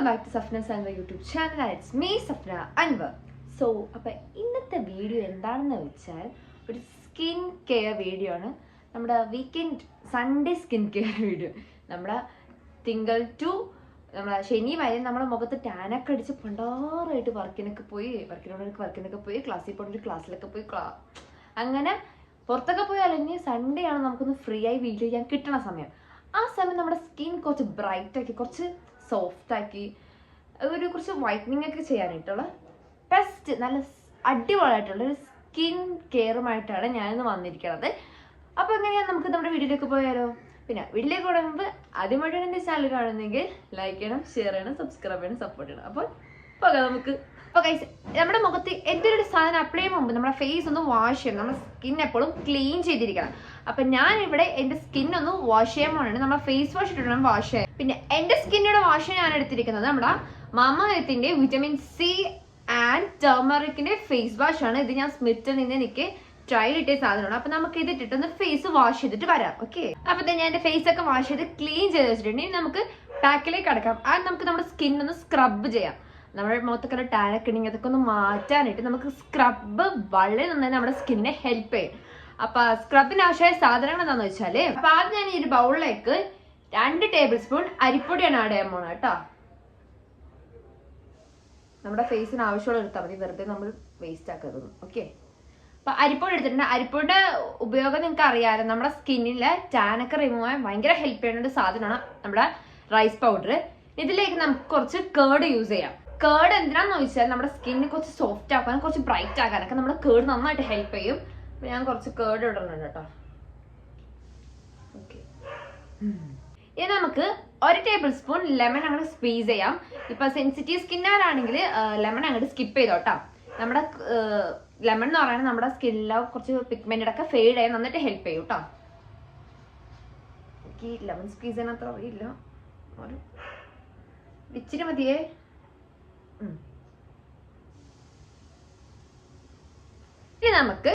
Welcome back to Safna Sanva YouTube channel it's me Safna Anwar so അപ്പം ഇന്നത്തെ video എന്താണെന്ന് വെച്ചാൽ ഒരു സ്കിൻ കെയർ വീഡിയോ ആണ്. നമ്മുടെ weekend Sunday skin care video നമ്മുടെ തിങ്കൾ ടു നമ്മളെ ശനി വരെ നമ്മുടെ മുഖത്ത് ടാനൊക്കെ അടിച്ച് പണ്ടാറായിട്ട് വർക്കിനൊക്കെ പോയി വർക്കിനോടൊക്കെ വർക്കിനൊക്കെ പോയി ക്ലാസ്സിൽ പോയിട്ട് ക്ലാസ്സിലൊക്കെ പോയി ക്ലാ അങ്ങനെ പുറത്തൊക്കെ പോയി അല്ലെങ്കിൽ സൺഡേ ആണ് നമുക്കൊന്ന് ഫ്രീ ആയി വീഡിയോ ചെയ്യാൻ കിട്ടണ സമയം. ആ സമയം നമ്മുടെ സ്കിൻ കുറച്ച് ബ്രൈറ്റ് ആക്കി കുറച്ച് സോഫ്റ്റ് ആക്കി ഒരു കുറച്ച് വൈറ്റനിങ് ഒക്കെ ചെയ്യാനായിട്ടുള്ള ബെസ്റ്റ് നല്ല അടിപൊളിയായിട്ടുള്ള ഒരു സ്കിൻ കെയറുമായിട്ടാണ് ഞാനിന്ന് വന്നിരിക്കുന്നത് അപ്പോൾ എങ്ങനെയാണ് നമുക്ക് നമ്മുടെ വീഡിയോയിലേക്ക് പോയാലോ? പിന്നെ വീഡിയോ പോകാൻ മുമ്പ് ആദ്യമായിട്ടാണ് എന്റെ ചാനൽ കാണുന്നെങ്കിൽ ലൈക്ക് ചെയ്യണം ഷെയർ ചെയ്യണം സബ്സ്ക്രൈബ് ചെയ്യണം സപ്പോർട്ട് ചെയ്യണം. അപ്പോൾ പോകാം നമുക്ക്. അപ്പോൾ കൈസ് നമ്മുടെ മുഖത്ത് എന്തൊരു സാധനം അപ്ലൈ ചെയ്യുമ്പോൾ മുമ്പ് നമ്മുടെ ഫേസ് ഒന്ന് വാഷ് ചെയ്യണം. നമ്മുടെ സ്കിൻ എപ്പോഴും ക്ലീൻ ചെയ്തിരിക്കണം. അപ്പം ഞാൻ ഇവിടെ എന്റെ സ്കിൻ ഒന്ന് വാഷ് ചെയ്യാൻ പോകുന്നുണ്ട് നമ്മുടെ ഫേസ് വാഷ് ഇട്ടിട്ട് വാഷ് ചെയ്യാം പിന്നെ എന്റെ സ്കിന്നിയുടെ വാഷ് ഞാൻ എടുത്തിരിക്കുന്നത് നമ്മുടെ മാമത്തിന്റെ വിറ്റമിൻ സി ആൻഡ് ടർമറിക്കിന്റെ ഫേസ് വാഷ് ആണ്. ഇത് ഞാൻ സ്മിറ്റിൽ നിന്ന് എനിക്ക് ട്രയൽ ഇട്ടിയ സാധനമാണ്. അപ്പൊ നമുക്ക് ഇത് ഇട്ടിട്ടൊന്ന് ഫേസ് വാഷ് ചെയ്തിട്ട് വരാം. ഓക്കെ അപ്പൊ ഞാൻ എന്റെ ഫേസ് ഒക്കെ വാഷ് ചെയ്ത് ക്ലീൻ ചെയ്ത് വെച്ചിട്ടുണ്ടെങ്കിൽ നമുക്ക് പാക്കിലേക്ക് അടക്കാം. അത് നമുക്ക് നമ്മുടെ സ്കിൻ ഒന്ന് സ്ക്രബ് ചെയ്യാം. നമ്മുടെ മുഖത്തൊക്കെ ടാനൊക്കെ അതൊക്കെ ഒന്ന് മാറ്റാനായിട്ട് നമുക്ക് സ്ക്രബ് വളരെ നന്നായി നമ്മുടെ സ്കിന്നിനെ ഹെൽപ്പ് ചെയ്യും. അപ്പൊ സ്ക്രബിന് ആവശ്യമായ സാധനങ്ങൾ എന്താണെന്ന് വെച്ചാൽ അപ്പൊ ആദ്യം ഞാൻ ഈ ഒരു ബൗളിലേക്ക് രണ്ട് ടേബിൾ സ്പൂൺ അരിപ്പൊടിയാണ് ആഡ് ചെയ്യാൻ പോണത് കേട്ടോ. നമ്മുടെ ഫേസിന് ആവശ്യമുള്ള എടുത്താൽ മതി. വെറുതെ നമ്മൾ വേസ്റ്റ് ആക്കരുത്. ഓക്കെ അപ്പൊ അരിപ്പൊടി എടുത്തിട്ടുണ്ട്. അരിപ്പൊടിയുടെ ഉപയോഗം നിങ്ങൾക്ക് അറിയാലോ. നമ്മുടെ സ്കിന്നിലെ ടാനൊക്കെ റിമൂവ് ചെയ്യാൻ ഭയങ്കര ഹെൽപ്പ് ചെയ്യുന്ന ഒരു സാധനമാണ് നമ്മുടെ റൈസ് പൗഡർ ഇതിലേക്ക് നമുക്ക് കുറച്ച് കേർഡ് യൂസ് ചെയ്യാം. കേർഡ് എന്തിനാന്ന് ചോദിച്ചാൽ നമ്മുടെ സ്കിന്നിന് കുറച്ച് സോഫ്റ്റ് ആക്കാനും കുറച്ച് ബ്രൈറ്റ് ആക്കാനൊക്കെ നമ്മുടെ കേർഡ് നന്നായിട്ട് ഹെൽപ്പ് ചെയ്യും. ഞാൻ കുറച്ച് കേർഡ് ഇടുന്നുണ്ട് കേട്ടോ. ഇനി നമുക്ക് ഒരു ടേബിൾ സ്പൂൺ ലെമൺ അങ്ങോട്ട് സ്ക്വീസ് ചെയ്യാം. ഇപ്പൊ സെൻസിറ്റീവ് സ്കിന്നാരാണെങ്കിൽ ലെമൺ അങ്ങോട്ട് സ്കിപ്പ് ചെയ്തോട്ടാ നമ്മുടെ ലെമൺ എന്ന് പറയുന്നത് നമ്മുടെ സ്കിന്നിലെ കുറച്ച് പിഗ്മെന്റഡ് ഒക്കെ ഫെയ്ഡ് ചെയ്യാൻ നന്നായിട്ട് ഹെൽപ്പ് ചെയ്യും കേട്ടോ എനിക്ക് ലെമൺ സ്ക്വീസ് ചെയ്യാൻ അത്ര അറിയില്ല ഒരു ഇച്ചിരി മതിയേ. ഇനി നമുക്ക്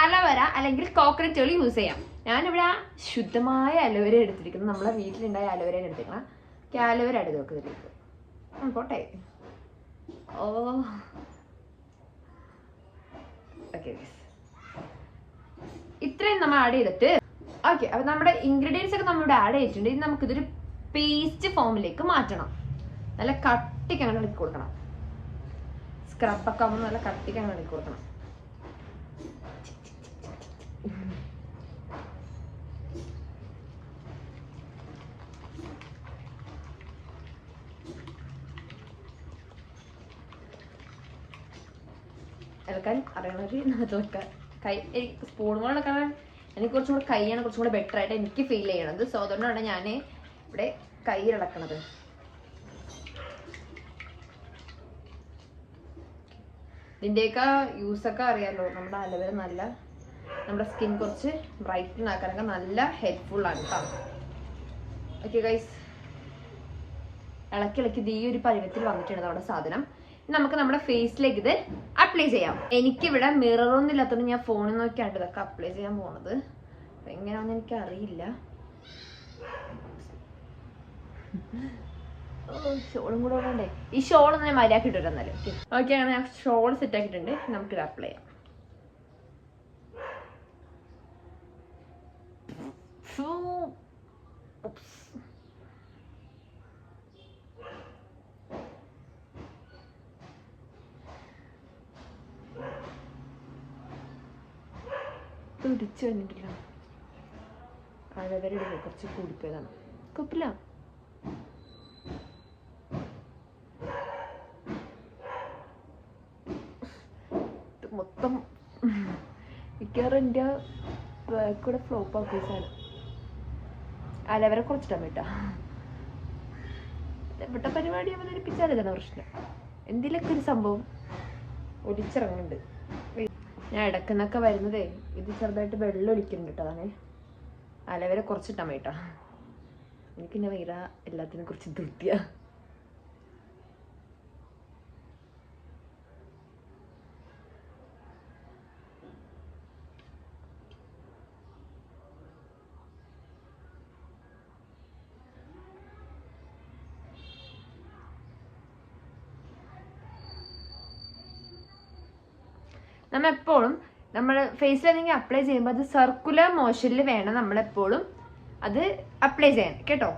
അലവര അല്ലെങ്കിൽ കോക്കനട്ട് ഓയിൽ യൂസ് ചെയ്യാം. ഞാനിവിടെ ആ ശുദ്ധമായ അലോവേര എടുത്തിരിക്കുന്നത് നമ്മളെ വീട്ടിലുണ്ടായ അലോവേര എടുത്തിരിക്കണം അലോവേര എടുത്ത് നോക്കുന്നതിലേക്ക് പോട്ടെ. ഓ. ഓക്കെ ഇത്രയും നമ്മൾ ആഡ് ചെയ്തിട്ട് ഓക്കെ അപ്പൊ നമ്മുടെ ഇൻഗ്രീഡിയൻസ് ഒക്കെ നമ്മളിവിടെ ആഡ് ചെയ്തിട്ടുണ്ട്. ഇനി നമുക്കിതൊരു പേസ്റ്റ് ഫോമിലേക്ക് മാറ്റണം. നല്ല കട്ടിക്ക് അങ്ങനെ ഇളക്കി കൊടുക്കണം. സ്ക്രബൊക്കെ ആകുമ്പോൾ നല്ല കട്ടിക്ക് അങ്ങനെ ഇളക്കി കൊടുക്കണം. ഇളക്കാൻ അറിയണവര് അത് വെക്കാം കൈ ഇളക്കാൻ എനിക്ക് കുറച്ചും കൂടെ കൈയാണ് കുറച്ചും കൂടെ ബെറ്റർ ആയിട്ട് എനിക്ക് ഫീൽ ചെയ്യണത്. സോ അതുകൊണ്ടാണ് ഞാൻ ഇവിടെ കൈ ഇളക്കണത് ഇതിന്റെയൊക്കെ യൂസൊക്കെ അറിയാലോ. നമ്മുടെ അലവേര നല്ല നമ്മുടെ സ്കിൻ കുറച്ച് ബ്രൈറ്റൻ ആക്കാനൊക്കെ നല്ല ഹെൽപ്ഫുൾ ആണ് കേട്ടോ ഓക്കെ ഗൈസ് ഇളക്കി ഇളക്കി ഇത് ഈ ഒരു പരുവത്തിൽ വന്നിട്ടുണ്ട് നമ്മുടെ സാധനം. നമുക്ക് നമ്മുടെ ഫേസിലേക്ക് ഇത് അപ്ലൈ ചെയ്യാം. എനിക്കിവിടെ മിററൊന്നും ഇല്ലാത്തതുകൊണ്ട് ഞാൻ ഫോണിൽ നോക്കിയാണ് ഇതൊക്കെ അപ്ലൈ ചെയ്യാൻ പോണത്. എങ്ങനെയാണെന്ന് എനിക്ക് അറിയില്ല ഷോളും കൂടെ വേണ്ടേ? ഈ ഷോൾ ഞാൻ മര്യാദ ഇട്ടിട്ട് എന്നാലും. ഓക്കെ ഞാൻ ഷോൾ സെറ്റ് ആക്കിയിട്ടുണ്ട്. നമുക്കിത് അപ്ലൈ ചെയ്യാം. പിടിച്ചു വന്നിട്ടില്ല. അഴവരുടെ കുറച്ച് കൂടിപ്പോയതാണ്. കുഴപ്പമില്ല ഇത് മൊത്തം മിക്കവാറും എന്റെ കൂടെ ഫ്ലോപ്പ് ആക്കീസാണ് അലവരെ കുറച്ചിട്ടാൻ വേണ്ട ഇവിടെ പരിപാടി അവതരിപ്പിച്ചാലതാണ് പ്രശ്നം. എന്തിലൊക്കെ ഒരു സംഭവം? ഒലിച്ചിറങ്ങുന്നുണ്ട്. ഞാൻ ഇടക്കുന്നൊക്കെ വരുന്നതേ ഇത് ചെറുതായിട്ട് വെള്ളം ഒലിക്കുന്നുണ്ട് കേട്ടോ അതാണേ അലവരെ കുറച്ചിട്ടാൻ വേട്ടാ എനിക്ക് പിന്നെ വേറെ എല്ലാത്തിനെ കുറിച്ച് ധൃതിയ. നമ്മൾ എപ്പോഴും നമ്മൾ ഫേസിൽ എന്തെങ്കിലും അപ്ലൈ ചെയ്യുമ്പോൾ അത് സർക്കുലർ മോഷനിൽ വേണം നമ്മളെപ്പോഴും അത് അപ്ലൈ ചെയ്യാൻ. കേട്ടോ?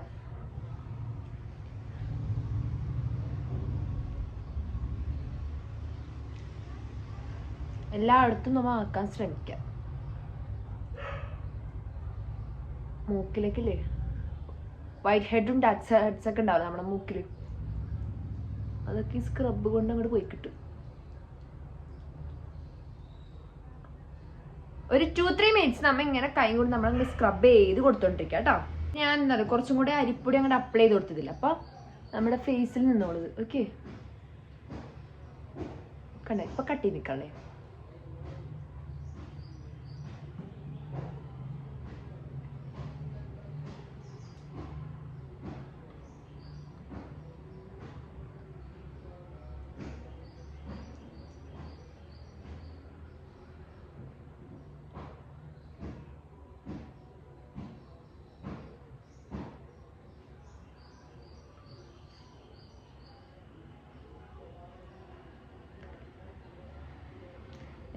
എല്ലായിടത്തും നമ്മൾ ആക്കാൻ ശ്രമിക്കാം. മൂക്കിലേക്കില്ലേ? വൈറ്റ് ഹെഡും ഡാക്സ് ഹെഡ്സ് ഒക്കെ ഉണ്ടാവില്ല നമ്മുടെ മൂക്കിൽ അതൊക്കെ ഈ സ്ക്രബ് കൊണ്ട് അങ്ങോട്ട് പോയി കിട്ടും. ഒരു ടു ത്രീ മിനിറ്റ്സ് നമ്മൾ ഇങ്ങനെ കൈ കൊണ്ട് നമ്മൾ സ്ക്രബ് ചെയ്ത് കൊടുത്തോണ്ടിരിക്കുക കേട്ടോ. ഞാൻ എന്താ കുറച്ചും കൂടി അരിപ്പൊടി അങ്ങോട്ട് അപ്ലൈ ചെയ്ത് കൊടുത്തതില്ല അപ്പൊ നമ്മുടെ ഫേസിൽ നിന്നോളത് ഓക്കെ കണ്ടേ? ഇപ്പൊ കട്ടി നിക്കള്ളേ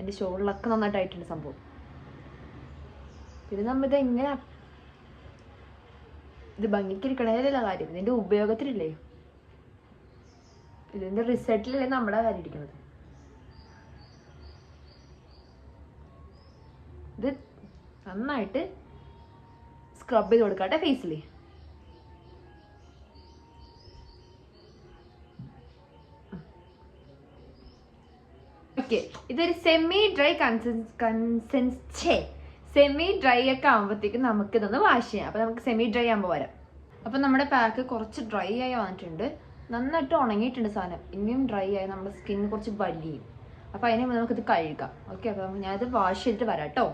എന്റെ ഷോളിലൊക്കെ നന്നായിട്ടായിട്ടുണ്ട് സംഭവം. പിന്നെ നമ്മ ഇത് എങ്ങനെ ഇത് ഭംഗിക്കിരിക്കണേലല്ല കാര്യം. ഇതിന്റെ ഉപയോഗത്തിലില്ലേ? ഇതിന്റെ റിസൾട്ടിലല്ലേ നമ്മുടെ കാര്യം ഇരിക്കുന്നത്. ഇത് നന്നായിട്ട് സ്ക്രബ് ചെയ്ത് കൊടുക്കട്ടെ ഫേസിൽ ഓക്കെ. ഇതൊരു semi dry consistence consistence semi dry ഒക്കെ ആകുമ്പോഴത്തേക്കും നമുക്ക് ഇതൊന്ന് വാഷ് ചെയ്യാം. അപ്പൊ നമുക്ക് സെമി ഡ്രൈ ആകുമ്പോൾ വരാം. അപ്പൊ നമ്മുടെ പാക്ക് കുറച്ച് ഡ്രൈ ആയി വന്നിട്ടുണ്ട്. നന്നായിട്ട് ഉണങ്ങിയിട്ടുണ്ട് സാധനം. ഇനിയും ഡ്രൈ ആയി നമ്മുടെ സ്കിൻ കുറച്ച് വലിയും. അപ്പൊ അതിന് നമുക്കിത് കഴുകാം. ഓക്കെ അപ്പൊ ഞാനിത് വാഷ് ചെയ്തിട്ട് വരാം കേട്ടോ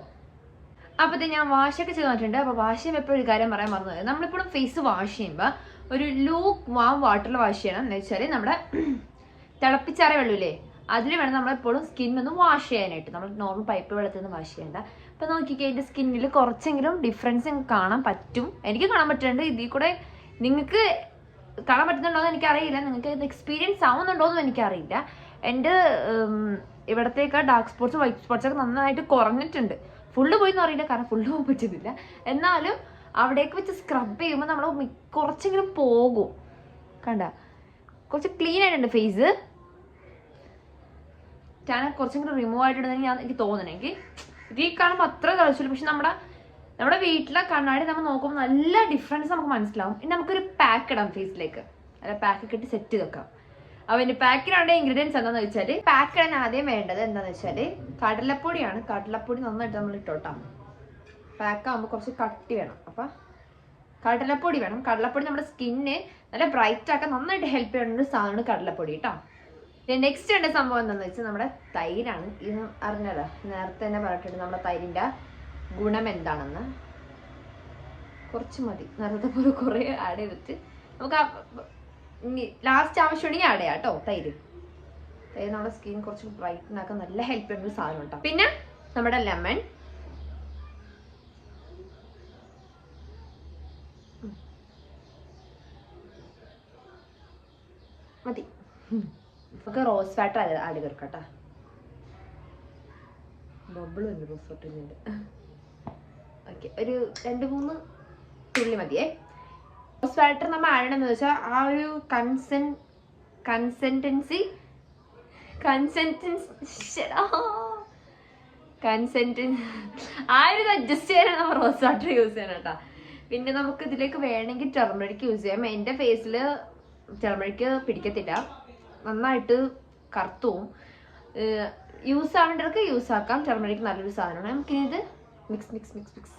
അപ്പൊ ഇത് ഞാൻ വാഷ് ഒക്കെ ചെയ്ത് വന്നിട്ടുണ്ട്. അപ്പൊ വാഷ് ചെയ്യുമ്പോൾ എപ്പോഴും കാര്യം പറയാൻ മറന്നു നമ്മളിപ്പോഴും ഫേസ് വാഷ് ചെയ്യുമ്പോൾ ഒരു ലൂക്ക് വാം വാട്ടറിൽ വാഷ് ചെയ്യണം. എന്ന് വെച്ചാൽ നമ്മുടെ തിളപ്പിച്ചാറിയ വെള്ളമില്ലേ? അതിൽ വേണം നമ്മളെപ്പോഴും സ്കിൻ ഒന്ന് വാഷ് ചെയ്യാനായിട്ട്. നമ്മൾ നോർമൽ പൈപ്പ് വെള്ളത്തിൽ നിന്ന് വാഷ് ചെയ്യേണ്ട. അപ്പോൾ നോക്കിക്കേ എന്റെ സ്കിന്നിൽ കുറച്ചെങ്കിലും ഡിഫറൻസ് കാണാൻ പറ്റും. എനിക്ക് കാണാൻ പറ്റുന്നുണ്ട്. ഇതിൽ കൂടെ നിങ്ങൾക്ക് കാണാൻ പറ്റുന്നുണ്ടോ എന്ന് എനിക്കറിയില്ല. നിങ്ങൾക്ക് ഇത് എക്സ്പീരിയൻസ് ആവുന്നുണ്ടോ എന്നും എനിക്കറിയില്ല. എന്റെ ഇവിടത്തേക്ക് ഡാർക്ക് സ്പോട്ട്സ് വൈറ്റ് സ്പോട്ട്സ് ഒക്കെ നന്നായിട്ട് കുറഞ്ഞിട്ടുണ്ട്. ഫുള്ള് പോയി എന്ന് അറിയില്ല. കാരണം ഫുള്ള് പോകാൻ പറ്റുന്നില്ല. എന്നാലും അവിടേക്ക് വെച്ച് സ്ക്രബ് ചെയ്യുമ്പോൾ നമ്മൾ കുറച്ചെങ്കിലും പോകും. കണ്ട? കുറച്ച് ക്ലീൻ ആയിട്ടുണ്ട് ഫേസ് ഞാൻ കുറച്ചും കൂടി റിമൂവ് ആയിട്ടുണ്ടെന്ന് ഞാൻ എനിക്ക് തോന്നണെങ്കിൽ എനിക്ക് ഇത് ഈ കാണുമ്പോൾ അത്ര കളിച്ചില്ല പക്ഷെ നമ്മുടെ നമ്മുടെ വീട്ടിലെ കണ്ണാടി നമ്മൾ നോക്കുമ്പോൾ നല്ല ഡിഫറൻസ് നമുക്ക് മനസ്സിലാവും. ഇനി നമുക്കൊരു പാക്ക് ഇടാം ഫേസിലേക്ക് അല്ല പാക്ക് ഇട്ട് സെറ്റ് ചെയ്ത് വെക്കാം. അവന്റെ പാക്കിനുള്ള ഇൻഗ്രീഡിയൻസ് എന്താണെന്ന് വെച്ചാൽ പാക്ക് ഇടാൻ ആദ്യം വേണ്ടത് എന്താന്ന് വെച്ചാൽ കടലപ്പൊടിയാണ്. കടലപ്പൊടി നന്നായിട്ട് നമ്മൾ ഇട്ടോട്ടാം. പാക്ക് ആകുമ്പോൾ കുറച്ച് കട്ടി വേണം. അപ്പൊ കടലപ്പൊടി വേണം. കടലപ്പൊടി നമ്മുടെ സ്കിന്നിന് നല്ല ബ്രൈറ്റ് ആക്കാൻ നന്നായിട്ട് ഹെൽപ്പ് ചെയ്യുന്ന ഒരു സാധനമാണ് കടലപ്പൊടി കേട്ടോ നെക്സ്റ്റ് ഉണ്ട് സംഭവം എന്താണെന്ന് വെച്ചാൽ നമ്മുടെ തൈരാണ്. ഇത് അറിഞ്ഞല്ലോ നേരത്തെ തന്നെ പറഞ്ഞിട്ടുണ്ട് നമ്മുടെ തൈരിന്റെ ഗുണം എന്താണെന്ന്. കുറച്ച് മതി. നേരത്തെ പോലെ കുറേ ആഡ് ചെയ്തിട്ട് നമുക്ക് ലാസ്റ്റ് ആവശ്യമുണ്ടെങ്കിൽ ആഡ് ചെയ്യാം കേട്ടോ തൈര്. തൈര് നമ്മുടെ സ്കിൻ കുറച്ച് ബ്രൈറ്റൻ ആക്കാൻ നല്ല ഹെൽപ്പ് ചെയ്യുന്ന ഒരു സാധനം ഉണ്ടാവും പിന്നെ നമ്മുടെ ലെമൺ മതി നമുക്ക് റോസ് വാട്ടർ ആഡ് കൊടുക്കട്ടോ ബബിൾ ഉണ്ട് റോസ് ഓക്കെ ഒരു രണ്ട് മൂന്ന് തുള്ളി മതിയേ റോസ് വാട്ടർ നമ്മൾ ആഡ് ചെയ്യണമെന്ന് വെച്ചാൽ ആ ഒരു കൺസെൻ കൺസെന്റൻസി കൺസെന്റൻസ് കൺസെന്റൻ ആ ഒരു അഡ്ജസ്റ്റ് ചെയ്യാനാണ് നമ്മൾ റോസ് വാട്ടർ യൂസ് ചെയ്യണം കേട്ടോ. പിന്നെ നമുക്ക് ഇതിലേക്ക് വേണമെങ്കിൽ ടെർമറിക്ക് യൂസ് ചെയ്യാം. എന്റെ ഫേസിൽ ടെർമറിക്ക് പിടിക്കത്തില്ല. നന്നായിട്ട് കറുത്തുവും യൂസ് ആവേണ്ടവർക്ക് യൂസ് ആക്കാം. ടെർമറിക്ക് നല്ലൊരു സാധനമാണ്. നമുക്ക് ഇത് mix mix mix mix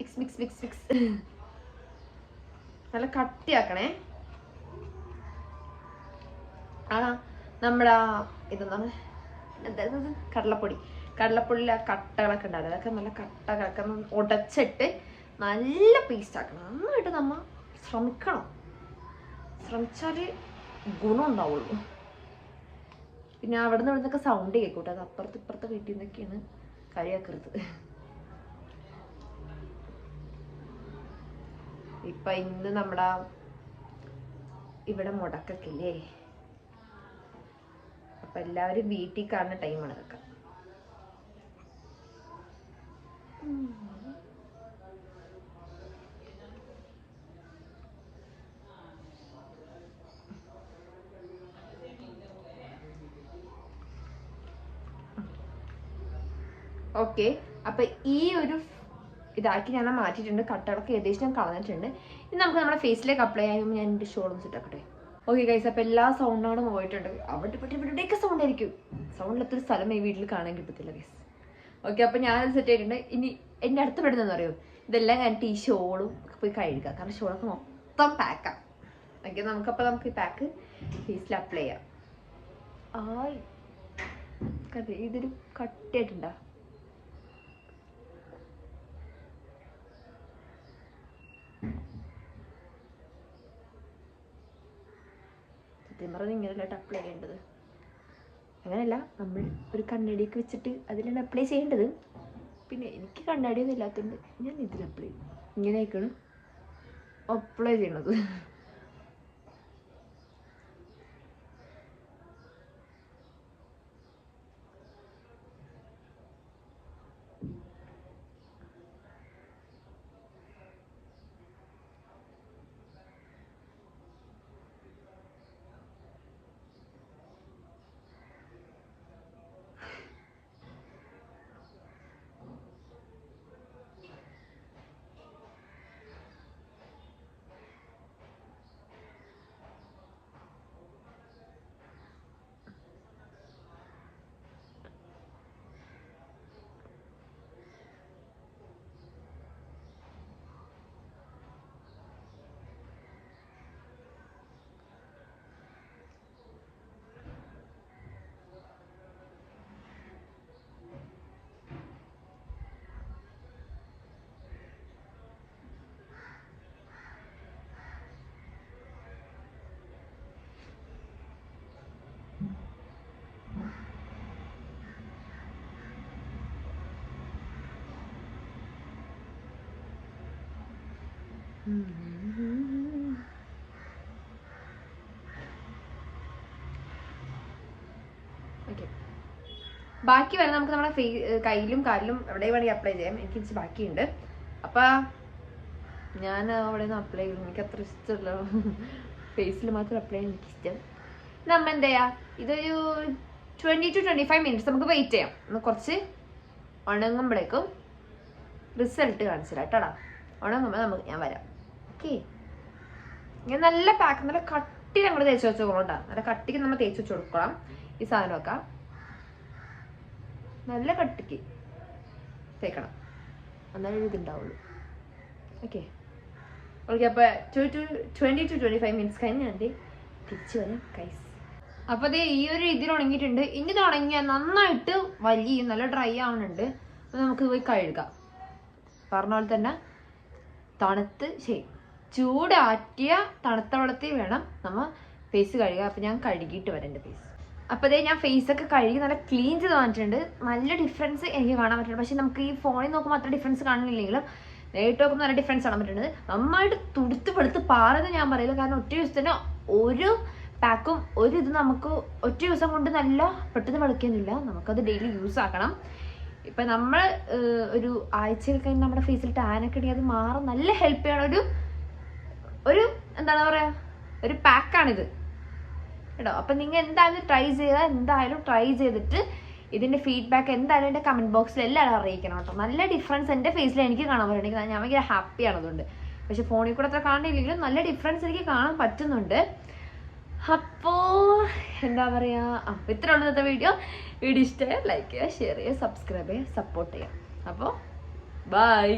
mix mix mix mix നല്ല കട്ടിയാക്കണേ. ആ നമ്മുടെ ഇതെന്താണ്? എന്തായിരുന്നു? കടലപ്പൊടി. കടലപ്പൊടിയിൽ ആ കട്ടകളൊക്കെ ഉണ്ടാവില്ല? അതൊക്കെ നല്ല കട്ടകളൊക്കെ ഉടച്ചിട്ട് നല്ല പേസ്റ്റ് ആക്കണം. നന്നായിട്ട് നമ്മൾ ശ്രമിക്കണം. ശ്രമിച്ചാൽ ഗുണം ഉണ്ടാവുള്ളൂ പിന്നെ അവിടെ നിന്ന് ഇവിടുന്നൊക്കെ സൗണ്ട് കേൾക്കൂട്ടെ. അത് അപ്പുറത്ത് ഇപ്പുറത്ത് വീട്ടിൽ നിന്നൊക്കെയാണ് കളിയാക്കരുത്. ഇപ്പൊ ഇന്ന് നമ്മുടെ ഇവിടെ മുടക്കൊക്കെ അപ്പം എല്ലാവരും വീട്ടിൽ കാണുന്ന ടൈമാണ് ഇതൊക്കെ ഓക്കെ അപ്പൊ ഈ ഒരു ഇതാക്കി ഞാൻ മാറ്റിയിട്ടുണ്ട്. കട്ടകളൊക്കെ ഏകദേശം കളഞ്ഞിട്ടുണ്ട്. ഇനി നമുക്ക് നമ്മുടെ ഫേസിലേക്ക് അപ്ലൈ ചെയ്യുമ്പോൾ ഞാൻ എന്റെ ഷോൾ സെറ്റാക്കട്ടെ ഓക്കെ ഗൈസ് അപ്പോൾ എല്ലാ സൗണ്ടാണ് പോയിട്ടുണ്ട്. അവിടെ ഇവിടെ ഇവിടെയൊക്കെ സൗണ്ട് ആയിരിക്കും. സൗണ്ടിലൊത്തൊരു സ്ഥലം ഈ വീട്ടിൽ കാണാൻ കിട്ടത്തില്ല ഗൈസ് ഓക്കെ അപ്പോൾ ഞാൻ സെറ്റ് ചെയ്തിട്ടുണ്ട്. ഇനി എന്റെ അടുത്ത് പെടുന്നതെന്ന് അറിയോ? ഇതെല്ലാം കഴിഞ്ഞിട്ട് ഈ ഷോളും ഒക്കെ പോയി കഴുകുക. കാരണം ഷോളൊക്കെ മൊത്തം പാക്കാം ഓക്കെ നമുക്കപ്പോൾ നമുക്ക് ഈ പാക്ക് ഫേസിൽ അപ്ലൈ ചെയ്യാം. ആയി. ഇതൊരു കട്ടിയായിട്ടുണ്ടോ? സത്യം പറഞ്ഞാൽ ഇങ്ങനെയല്ല അപ്ലൈ ചെയ്യേണ്ടത്? അങ്ങനെയല്ല നമ്മൾ ഒരു കണ്ണടിയൊക്കെ വെച്ചിട്ട് അതിലാണ് അപ്ലൈ ചെയ്യേണ്ടത്. പിന്നെ എനിക്ക് കണ്ണാടിയൊന്നും ഇല്ലാത്തതുകൊണ്ട് ഞാൻ ഇതിൽ അപ്ലൈ ചെയ്യും. ഇങ്ങനെയൊക്കെയാണ് അപ്ലൈ ചെയ്യണത്. ബാക്കി വരെ നമുക്ക് നമ്മുടെ ഫേ കയ്യിലും കാലിലും എവിടെ വേണമെങ്കിൽ അപ്ലൈ ചെയ്യാം. എനിക്ക് ഇച്ചിരി ബാക്കിയുണ്ട്. അപ്പം ഞാൻ അവിടെ നിന്ന് അപ്ലൈ ചെയ്തു. എനിക്ക് അത്ര ഇഷ്ടമല്ല. ഫേസിൽ മാത്രം അപ്ലൈ ചെയ്യാൻ എനിക്ക് ഇഷ്ടം. നമ്മ എന്താ ഇതൊരു twenty to twenty five minutes നമുക്ക് വെയിറ്റ് ചെയ്യാം. ഒന്ന് കുറച്ച് ഉണങ്ങുമ്പോഴേക്കും റിസൾട്ട് കാണിച്ചില്ല കേട്ടോടാ ഉണങ്ങുമ്പോൾ നമുക്ക് ഞാൻ വരാം. ഓക്കെ ഇങ്ങനെ നല്ല പാക്ക് നല്ല കട്ടി നമ്മൾ തേച്ച് വെച്ചോളാം നല്ല കട്ടിക്ക് നമ്മൾ തേച്ച് വെച്ച് കൊടുക്കണം. ഈ സാധനമൊക്കെ നല്ല കട്ടിക്ക് തേക്കണം. എന്നാലേ ഇതുണ്ടാവുള്ളൂ. ഓക്കെ. ഓക്കെ അപ്പോൾ two two twenty to twenty five minutes കഴിഞ്ഞ് ഞാൻ തിരിച്ച് വരാം കൈസ് അപ്പോൾ അതേ ഈ ഒരു ഇതിൽ ഉണങ്ങിയിട്ടുണ്ട്. ഇനി ഇത് ഉണങ്ങിയാൽ നന്നായിട്ട് വലിയ നല്ല ഡ്രൈ ആവുന്നുണ്ട് അപ്പോൾ നമുക്ക് പോയി കഴുകാം. പറഞ്ഞ പോലെ തന്നെ തണുത്ത് ശരി. ചൂടാറ്റിയ തണുത്ത വെള്ളത്തിൽ വേണം നമ്മൾ ഫേസ് കഴുകുക. അപ്പം ഞാൻ കഴുകിയിട്ട് വരാം എന്റെ ഫേസ് അപ്പോൾ അതേ ഞാൻ ഫേസ് ഒക്കെ കഴുകി നല്ല ക്ലീൻ ചെയ്ത് വന്നിട്ടുണ്ട്. നല്ല ഡിഫറൻസ് എനിക്ക് കാണാൻ പറ്റുന്നുണ്ട്. പക്ഷേ നമുക്ക് ഈ ഫോണിൽ നോക്കുമ്പോൾ അത്ര ഡിഫറൻസ് കാണുന്നില്ലെങ്കിലും നേരിട്ട് നോക്കുമ്പോൾ നല്ല ഡിഫറൻസ് കാണാൻ പറ്റുന്നത് നന്നായിട്ട് തുടുത്ത് പെടുത്ത് പാറെന്ന് ഞാൻ പറയില്ല. കാരണം ഒറ്റ ദിവസത്തിന് ഒരു പാക്കും ഒരു ഇത് നമുക്ക് ഒറ്റ ദിവസം കൊണ്ട് നല്ല പെട്ടെന്ന് വെളുക്കുന്നില്ല. നമുക്കത് ഡെയിലി യൂസ് ആക്കണം. ഇപ്പം നമ്മൾ ഒരു ആഴ്ചയിൽ കഴിഞ്ഞ് നമ്മുടെ ഫേസിൽ ടാനൊക്കെ ഉണ്ടെങ്കിൽ അത് മാറാൻ നല്ല ഹെൽപ്പ് ചെയ്യണ ഒരു എന്താണ് പറയാ? ഒരു പാക്കാണിത്. കേട്ടോ അപ്പം നിങ്ങൾ എന്തായാലും ട്രൈ ചെയ്താൽ എന്തായാലും ട്രൈ ചെയ്തിട്ട് ഇതിന്റെ ഫീഡ്ബാക്ക് എന്തായാലും എന്റെ കമന്റ് ബോക്സിൽ എല്ലാവരും അറിയിക്കണം കേട്ടോ. നല്ല ഡിഫറൻസ് എന്റെ ഫേസിൽ എനിക്ക് കാണാൻ പറ്റുന്നുണ്ട്. ഞാൻ ഭയങ്കര ഹാപ്പിയാണ് അതുകൊണ്ട് പക്ഷെ ഫോണിൽ കൂടെ അത്ര കാണില്ലെങ്കിലും നല്ല ഡിഫറൻസ് എനിക്ക് കാണാൻ പറ്റുന്നുണ്ട്. അപ്പോ എന്താ പറയാ? ആ ഇത്ര ഉള്ള ഇന്നത്തെ വീഡിയോ വീഡിയോ ഇഷ്ടമായ ലൈക്ക് ചെയ്യുക ഷെയർ ചെയ്യുക സബ്സ്ക്രൈബ് ചെയ്യുക സപ്പോർട്ട് ചെയ്യുക. അപ്പോൾ ബൈ